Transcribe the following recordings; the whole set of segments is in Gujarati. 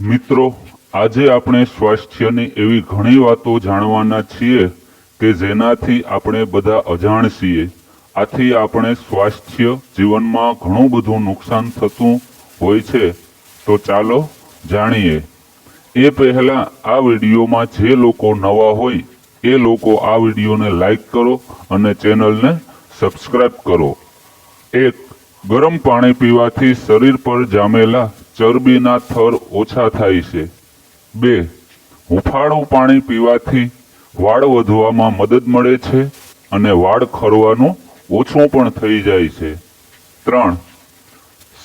મિત્રો, આજે આપણે સ્વાસ્થ્યની એવી ઘણી વાતો જાણવાના છીએ કે જેનાથી આપણે બધા અજાણ છીએ. આથી આપણે સ્વાસ્થ્ય જીવનમાં ઘણું બધું નુકસાન થતું હોય છે. તો ચાલો જાણીએ. એ પહેલા આ વિડીયોમાં જે લોકો નવા હોય, એ લોકો આ વિડીયોને લાઈક કરો અને ચેનલને સબસ્ક્રાઈબ કરો. એક, ગરમ પાણી પીવાથી શરીર પર જામેલા ચરબીના થર ઓછા થાય છે. બે, હુંફાળું પાણી પીવાથી વાળ વધવામાં મદદ મળે છે અને વાળ ખરવાનું ઓછું પણ થઈ જાય છે. ત્રણ,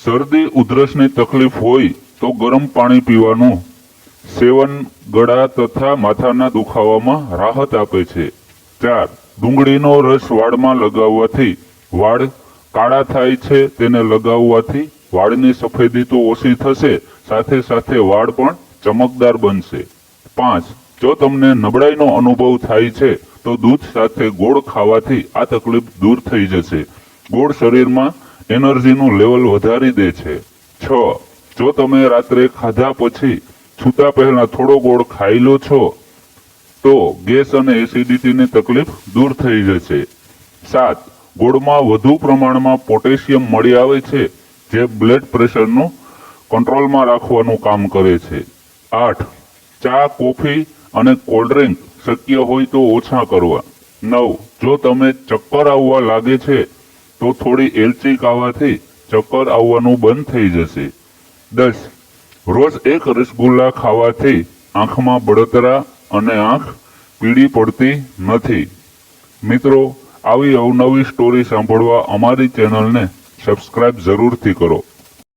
શરદી, ઉધરસની તકલીફ હોય તો ગરમ પાણી પીવાનું સેવન ગળા તથા માથાના દુખાવામાં રાહત આપે છે. ચાર, ડુંગળીનો રસ વાળમાં લગાવવાથી વાળ કાળા થાય છે તેને લગાવવાથી વાળની સફેદી તો ઓછી થશે, સાથે સાથે વાળ પણ ચમકદાર બનશે. પાંચ, જો તમને નબળાઈનો અનુભવ થાય છે, તો દૂધ સાથે ગોળ ખાવાથી આ તકલીફ દૂર થઈ જશે. ગોળ શરીરમાં એનર્જીનું લેવલ વધારી દે છે. છ, જો તમે રાત્રે ખાધા પછી છૂતા પહેલા થોડો ગોળ ખાઈ લો છો, તો ગેસ અને એસિડિટીની તકલીફ દૂર થઈ જશે. સાત, ગોળમાં વધુ પ્રમાણમાં પોટેશિયમ મળી આવે છે જે બ્લડ પ્રેશરનું કંટ્રોલમાં રાખવાનું કામ કરે છે. આઠ, ચા, કોફી અને કોલ્ડ ડ્રિંક શક્ય હોય તો ઓછા કરવા. નવ, જો તમે ચક્કર આવવા લાગે છે, તો થોડી એલચી ખાવાથી ચક્કર આવવાનું બંધ થઈ જશે. દસ, રોજ એક રસગુલ્લા ખાવાથી આંખમાં બળતરા અને આંખ પીળી પડતી નથી. મિત્રો, આવી અવનવી સ્ટોરી સાંભળવા અમારી ચેનલને સબસ્ક્રાઇબ જરૂરથી કરો.